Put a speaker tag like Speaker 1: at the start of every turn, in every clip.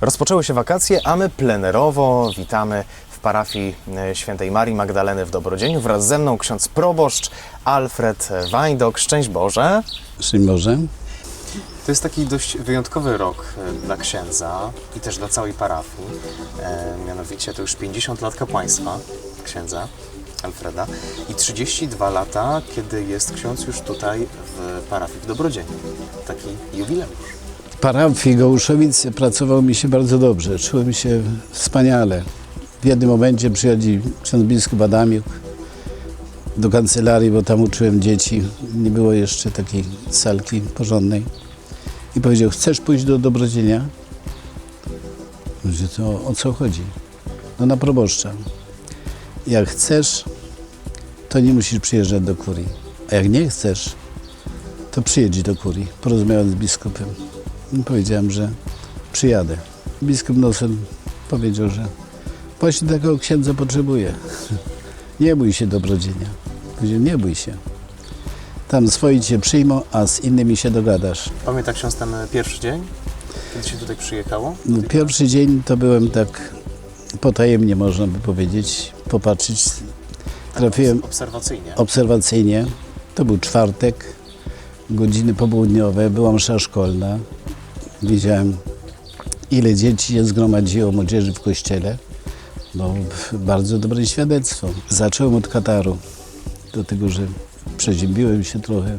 Speaker 1: Rozpoczęły się wakacje, a my plenerowo witamy w parafii e, świętej Marii Magdaleny w Dobrodzieniu. Wraz ze mną ksiądz proboszcz Alfred Wajdok. Szczęść Boże.
Speaker 2: Szczęść Boże.
Speaker 1: To jest taki dość wyjątkowy rok e, dla księdza i też dla całej parafii. E, mianowicie to już 50 lat kapłaństwa księdza Alfreda i 32 lata, kiedy jest ksiądz już tutaj w parafii w Dobrodzieniu. Taki jubileusz.
Speaker 2: Parafii Gołuszowic pracowało mi się bardzo dobrze. Czułem się wspaniale. W jednym momencie przychodzi ksiądz biskup Adamiuk do kancelarii, bo tam uczyłem dzieci. Nie było jeszcze takiej salki porządnej. I powiedział, chcesz pójść do Dobrodzienia? Mówię, to o co chodzi? No na proboszcza. Jak chcesz, to nie musisz przyjeżdżać do kurii. A jak nie chcesz, to przyjedź do kurii. Porozmawiałem z biskupem. Powiedziałem, że przyjadę. Biskup Nosem powiedział, że właśnie takiego księdza potrzebuje. Nie bój się dobrodzienia. Powiedział, nie bój się. Tam swoi cię przyjmą, a z innymi się dogadasz.
Speaker 1: Pamięta ksiądz ten e, pierwszy dzień, kiedy się tutaj przyjechało?
Speaker 2: No, pierwszy dzień to byłem tak potajemnie, można by powiedzieć, popatrzeć. Trafiłem
Speaker 1: Obserwacyjnie.
Speaker 2: obserwacyjnie. To był czwartek, godziny popołudniowe, była msza szkolna. Widziałem, ile dzieci się zgromadziło młodzieży w kościele. No, bardzo dobre świadectwo. Zacząłem od Kataru, dlatego że przeziębiłem się trochę.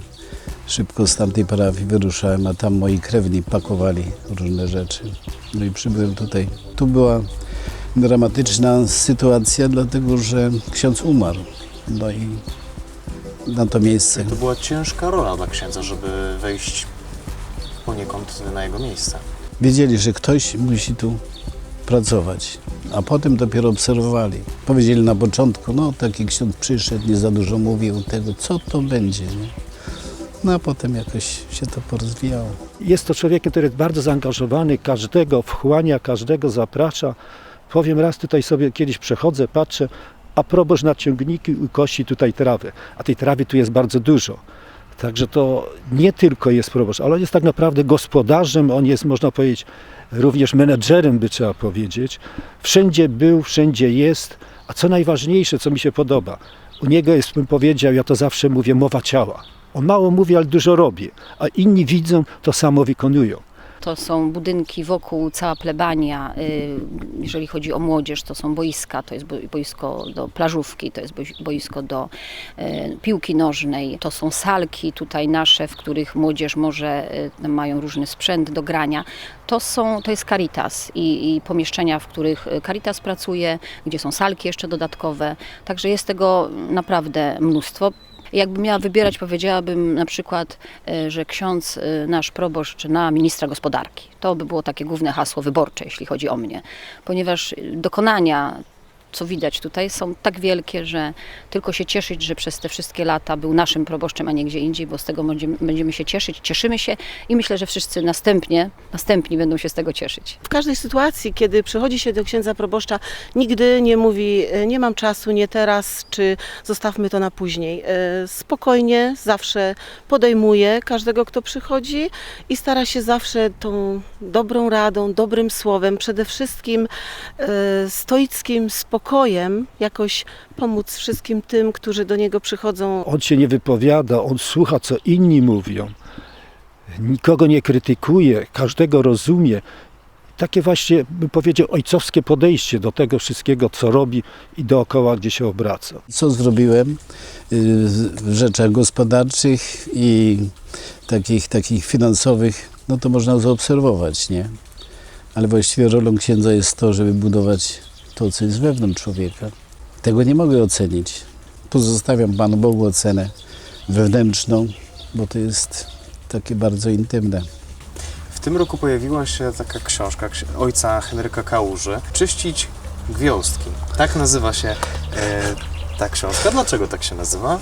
Speaker 2: Szybko z tamtej parafii wyruszałem, a tam moi krewni pakowali różne rzeczy. No i przybyłem tutaj. Tu była dramatyczna sytuacja, dlatego że ksiądz umarł. No i na to miejsce.
Speaker 1: To była ciężka rola dla księdza, żeby wejść poniekąd na jego miejsce.
Speaker 2: Wiedzieli, że ktoś musi tu pracować, a potem dopiero obserwowali. Powiedzieli na początku, no taki ksiądz przyszedł, nie za dużo mówił tego, co to będzie, nie? No a potem jakoś się to porozwijało.
Speaker 3: Jest to człowiek, który jest bardzo zaangażowany, każdego wchłania, każdego zaprasza. Powiem raz tutaj sobie kiedyś przechodzę, patrzę, a proboszcz na ciągniki i kosi tutaj trawę. A tej trawy tu jest bardzo dużo. Także to nie tylko jest proboszcz, ale on jest tak naprawdę gospodarzem, on jest, można powiedzieć, również menedżerem, by trzeba powiedzieć. Wszędzie był, wszędzie jest, a co najważniejsze, co mi się podoba, u niego jest, bym powiedział, ja to zawsze mówię, mowa ciała. On mało mówi, ale dużo robi, a inni widzą, to samo wykonują.
Speaker 4: To są budynki wokół, cała plebania. y, Jeżeli chodzi o młodzież, to są boiska, to jest boi- boisko do plażówki, to jest boi- boisko do y, piłki nożnej, to są salki tutaj nasze, w których młodzież może, y, mają różny sprzęt do grania. To, są, to jest Caritas i, i pomieszczenia, w których Caritas pracuje, gdzie są salki jeszcze dodatkowe. Także jest tego naprawdę mnóstwo. Jakbym miała wybierać, powiedziałabym na przykład, e, że ksiądz, e, nasz proboszcz na ministra gospodarki. To by było takie główne hasło wyborcze, jeśli chodzi o mnie. Ponieważ dokonania, co widać tutaj, są tak wielkie, że tylko się cieszyć, że przez te wszystkie lata był naszym proboszczem, a nie gdzie indziej, bo z tego będziemy, będziemy się cieszyć, cieszymy się i myślę, że wszyscy następnie, następni będą się z tego cieszyć.
Speaker 5: W każdej sytuacji, kiedy przychodzi się do księdza proboszcza, nigdy nie mówi e, nie mam czasu, nie teraz, czy zostawmy to na później. E, Spokojnie zawsze podejmuje każdego, kto przychodzi i stara się zawsze tą dobrą radą, dobrym słowem, przede wszystkim e, stoickim spokojem jakoś pomóc wszystkim tym, którzy do niego przychodzą
Speaker 3: On się nie wypowiada, on słucha, co inni mówią. Nikogo nie krytykuje, każdego rozumie. Takie właśnie, bym powiedział, ojcowskie podejście do tego wszystkiego, co robi i dookoła, gdzie się obraca.
Speaker 2: Co zrobiłem y, w rzeczach gospodarczych i takich, takich finansowych, no to można zaobserwować, nie? Ale właściwie rolą księdza jest to, żeby budować to, co jest wewnątrz człowieka. Tego nie mogę ocenić. Pozostawiam Panu Bogu ocenę wewnętrzną, bo to jest takie bardzo intymne.
Speaker 1: W tym roku pojawiła się taka książka ksi- ojca Henryka Kałuży Czyścić gwiazdki. Tak nazywa się e, ta książka. Dlaczego tak się nazywa?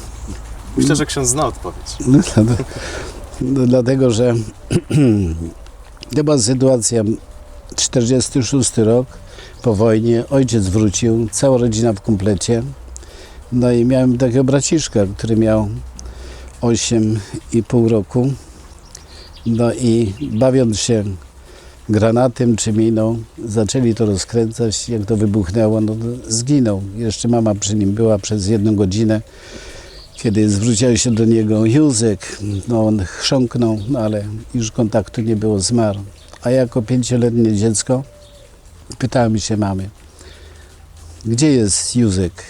Speaker 1: Myślę, że ksiądz zna odpowiedź.
Speaker 2: No, dlatego- no, dlatego, że była sytuacja 46 rok po wojnie. Ojciec wrócił, cała rodzina w komplecie. No i miałem takiego braciszka, który miał 8,5 roku. No i bawiąc się granatem czy miną. Zaczęli to rozkręcać, jak to wybuchnęło, no to zginął. Jeszcze mama przy nim była przez jedną godzinę. Kiedy zwróciła się do niego Józek, no on chrząknął, no ale już kontaktu nie było, zmarł. A jako pięcioletnie dziecko pytałem się mamy, gdzie jest Józek?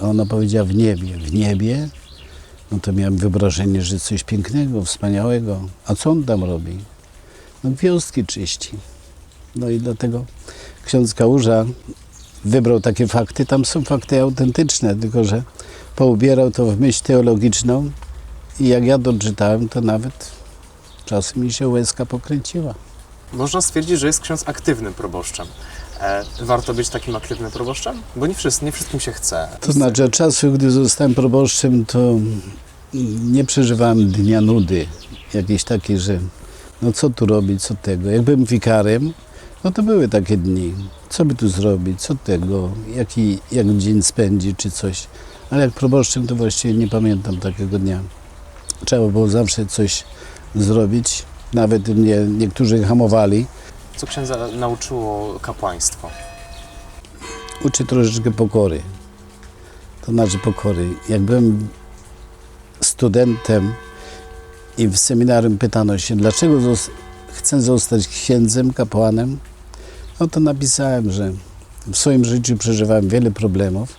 Speaker 2: Ona powiedziała w niebie. W niebie? No to miałem wyobrażenie, że coś pięknego, wspaniałego. A co on tam robi? No gwiazdki czyści. No i dlatego ksiądz Kałuża wybrał takie fakty. Tam są fakty autentyczne, tylko że poubierał to w myśl teologiczną i jak ja doczytałem, to nawet czasem mi się łezka pokręciła.
Speaker 1: Można stwierdzić, że jest ksiądz aktywnym proboszczem. E, warto być takim aktywnym proboszczem? Bo nie, wszyscy, nie wszystkim się chce.
Speaker 2: To znaczy, od czasu, gdy zostałem proboszczem, to nie przeżywałem dnia nudy. Jakiejś takiej, że no co tu robić, co tego. Jak byłem wikarem, no to były takie dni. Co by tu zrobić, co tego, jaki, jak dzień spędzi, czy coś. Ale jak proboszczem, to właściwie nie pamiętam takiego dnia. Trzeba było zawsze coś zrobić. Nawet mnie niektórzy hamowali.
Speaker 1: Co księdza nauczyło kapłaństwo?
Speaker 2: uczy troszeczkę pokory. To znaczy pokory. Jak byłem studentem i w seminarium pytano się, dlaczego zos- chcę zostać księdzem, kapłanem, no to napisałem, że w swoim życiu przeżywałem wiele problemów.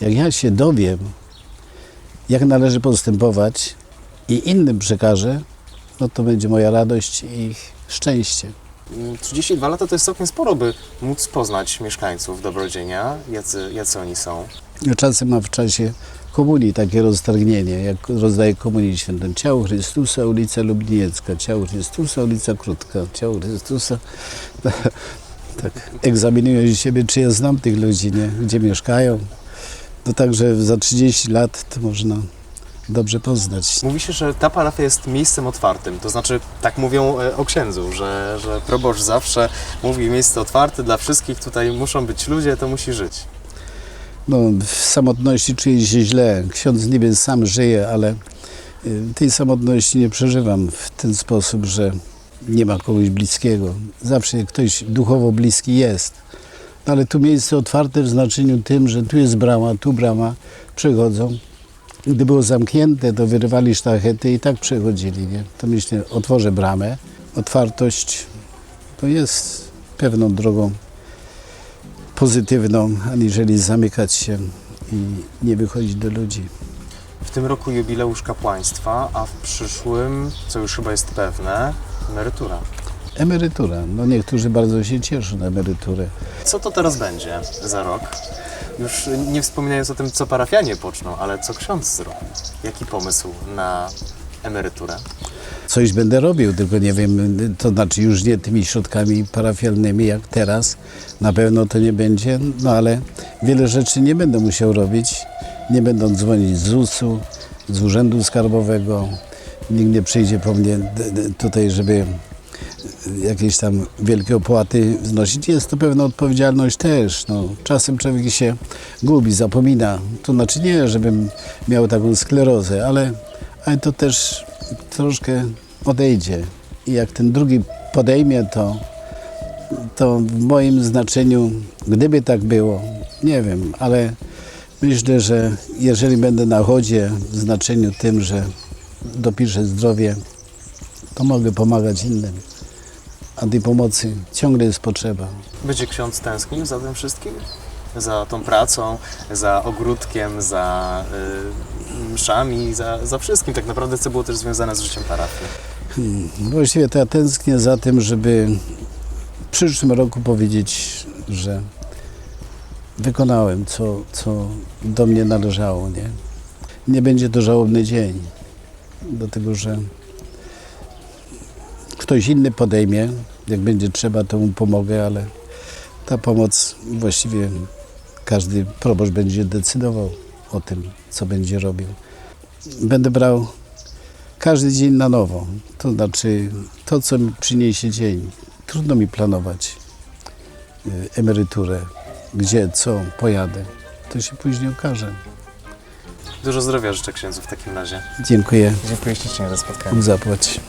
Speaker 2: Jak ja się dowiem, jak należy postępować i innym przekażę, no to będzie moja radość i szczęście.
Speaker 1: Mm, 32 lata to jest całkiem sporo, by móc poznać mieszkańców Dobrodzienia, jacy, jacy oni są.
Speaker 2: Ja Czasem mam w czasie komunii takie roztargnienie, jak rozdaję komunię świętą. Ciało Chrystusa, ulica Lubliniecka, ciało Chrystusa, ulica Krótka, ciało Chrystusa. Tak, egzaminuję siebie, czy ja znam tych ludzi, nie? gdzie mieszkają. No także za 30 lat to można dobrze poznać.
Speaker 1: Mówi się, że ta parafia jest miejscem otwartym, to znaczy tak mówią e, o księdzu, że, że proboszcz zawsze mówi miejsce otwarte dla wszystkich, tutaj muszą być ludzie, to musi żyć.
Speaker 2: No, w samotności czuję się źle. Ksiądz niby sam żyje, ale y, tej samotności nie przeżywam w ten sposób, że nie ma kogoś bliskiego. Zawsze ktoś duchowo bliski jest. No, ale tu miejsce otwarte w znaczeniu tym, że tu jest brama, tu brama, przechodzą. Gdy było zamknięte, to wyrywali sztachety i tak przechodzili. Nie? To myślę, otworzę bramę. Otwartość to jest pewną drogą pozytywną, aniżeli zamykać się i nie wychodzić do ludzi.
Speaker 1: W tym roku jubileusz kapłaństwa, a w przyszłym, co już chyba jest pewne, emerytura.
Speaker 2: Emerytura. No niektórzy bardzo się cieszą na emeryturę.
Speaker 1: Co to teraz będzie za rok? Już nie wspominając o tym, co parafianie poczną, ale co ksiądz zrobi? Jaki pomysł na emeryturę?
Speaker 2: Coś będę robił, tylko nie wiem, to znaczy już nie tymi środkami parafialnymi jak teraz. Na pewno to nie będzie, no ale wiele rzeczy nie będę musiał robić. Nie będą dzwonić z ZUS-u, z Urzędu Skarbowego. Nikt nie przyjdzie po mnie tutaj, żeby jakieś tam wielkie opłaty znosić. Jest to pewna odpowiedzialność też. No, czasem człowiek się gubi, zapomina. To znaczy nie, żebym miał taką sklerozę, ale, ale to też troszkę odejdzie. I jak ten drugi podejmie, to, to w moim znaczeniu, gdyby tak było, nie wiem, ale myślę, że jeżeli będę na chodzie w znaczeniu tym, że dopiszę zdrowie, to mogę pomagać innym. A tej pomocy ciągle jest potrzeba.
Speaker 1: Będzie ksiądz tęsknił za tym wszystkim? Za tą pracą, za ogródkiem, za y, mszami, za, za wszystkim tak naprawdę, co było też związane z życiem parafii.
Speaker 2: Właściwie to ja tęsknię za tym, żeby w przyszłym roku powiedzieć, że wykonałem, co, co do mnie należało. Nie? nie będzie to żałobny dzień, dlatego że ktoś inny podejmie, jak będzie trzeba, to mu pomogę, ale ta pomoc właściwie każdy proboszcz będzie decydował o tym, co będzie robił. Będę brał każdy dzień na nowo. To znaczy to, co mi przyniesie dzień. Trudno mi planować y, emeryturę, gdzie, co, pojadę. To się później okaże.
Speaker 1: Dużo zdrowia życzę księdzu w takim razie.
Speaker 2: Dziękuję.
Speaker 1: Dziękuję ślicznie za spotkanie.
Speaker 2: Zapłać.